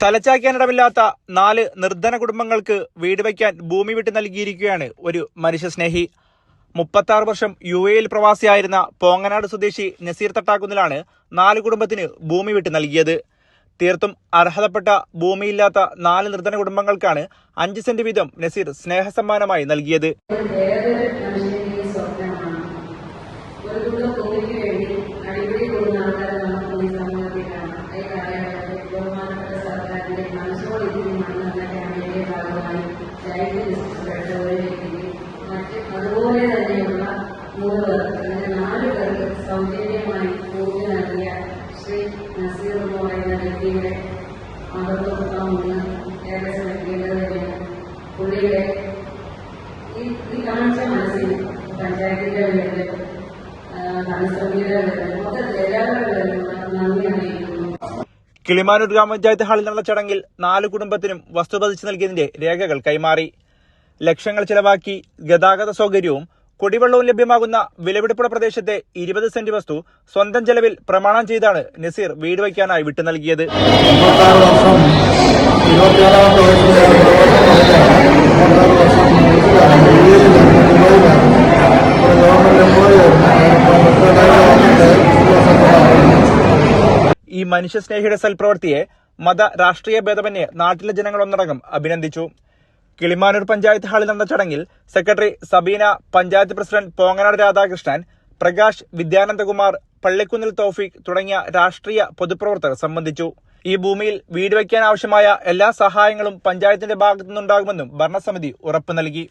തലച്ചായ്ക്കാനിടമില്ലാത്ത നാല് നിർധന കുടുംബങ്ങൾക്ക് വീട് വയ്ക്കാൻ ഭൂമി വിട്ട് നൽകിയിരിക്കുകയാണ് ഒരു മനുഷ്യസ്നേഹി. മുപ്പത്താറ് വർഷം യു എയിൽ പ്രവാസിയായിരുന്ന പോങ്ങനാട് സ്വദേശി നസീർ തട്ടാക്കുന്നിലാണ് നാല് കുടുംബത്തിന് ഭൂമി വിട്ട് നൽകിയത്. തീർത്തും അർഹതപ്പെട്ട ഭൂമിയില്ലാത്ത നാല് നിർധന കുടുംബങ്ങൾക്കാണ് അഞ്ച് സെന്റ് വീതം നസീർ സ്നേഹസമ്മാനമായി നൽകിയത്. ഒരു കുടുംബം മനസ്സോട് ഇതിന് മണ്ണെന്ന ക്യാമ്പയിന്റെ ഭാഗമായി ചൈൽഡ് ഒരു മറ്റ് അതുപോലെ നാല് പേർക്ക് സൗജന്യമായി ഭൂമി നൽകിയ ശ്രീ നസീർ എന്ന് പറയുന്ന വ്യക്തിയുടെ മഹത്വം പുള്ളിയുടെ ഈ ഈ കാണിച്ച മനസ്സിൽ പഞ്ചായത്തിന്റെ പേരിൽ ധനസമിതിയുടെ പേരിൽ കിളിമാനൂർ ഗ്രാമപഞ്ചായത്ത് ഹാളിൽ നടന്ന ചടങ്ങിൽ നാല് കുടുംബത്തിനും വസ്തു പതിച്ചു നൽകിയതിന്റെ രേഖകൾ കൈമാറി. ലക്ഷങ്ങൾ ചെലവാക്കി ഗതാഗത സൗകര്യവും കുടിവെള്ളവും ലഭ്യമാകുന്ന വിലപിടിപ്പുള്ള പ്രദേശത്തെ ഇരുപത് സെന്റ് വസ്തു സ്വന്തം ചെലവിൽ പ്രമാണം ചെയ്താണ് നസീർ വീട് വയ്ക്കാനായി വിട്ടു നൽകിയത്. ഈ മനുഷ്യസ്നേഹിയുടെ സൽപ്രവൃത്തിയെ മത രാഷ്ട്രീയ ഭേദമന്യേ നാട്ടിലെ ജനങ്ങൾ ഒന്നടങ്കം അഭിനന്ദിച്ചു. കിളിമാനൂർ പഞ്ചായത്ത് ഹാളിൽ നടന്ന ചടങ്ങിൽ സെക്രട്ടറി സബീന പഞ്ചായത്ത് പ്രസിഡന്റ് പോങ്ങനാട് രാധാകൃഷ്ണൻ പ്രകാശ് വിദ്യാനന്ദകുമാർ പള്ളിക്കുന്നിൽ തൗഫീഖ് തുടങ്ങിയ രാഷ്ട്രീയ പൊതുപ്രവർത്തകർ സംബന്ധിച്ചു. ഈ ഭൂമിയിൽ വീട് വയ്ക്കാൻ ആവശ്യമായ എല്ലാ സഹായങ്ങളും പഞ്ചായത്തിന്റെ ഭാഗത്തുനിന്നുണ്ടാകുമെന്നും ഭരണസമിതി ഉറപ്പു നൽകി.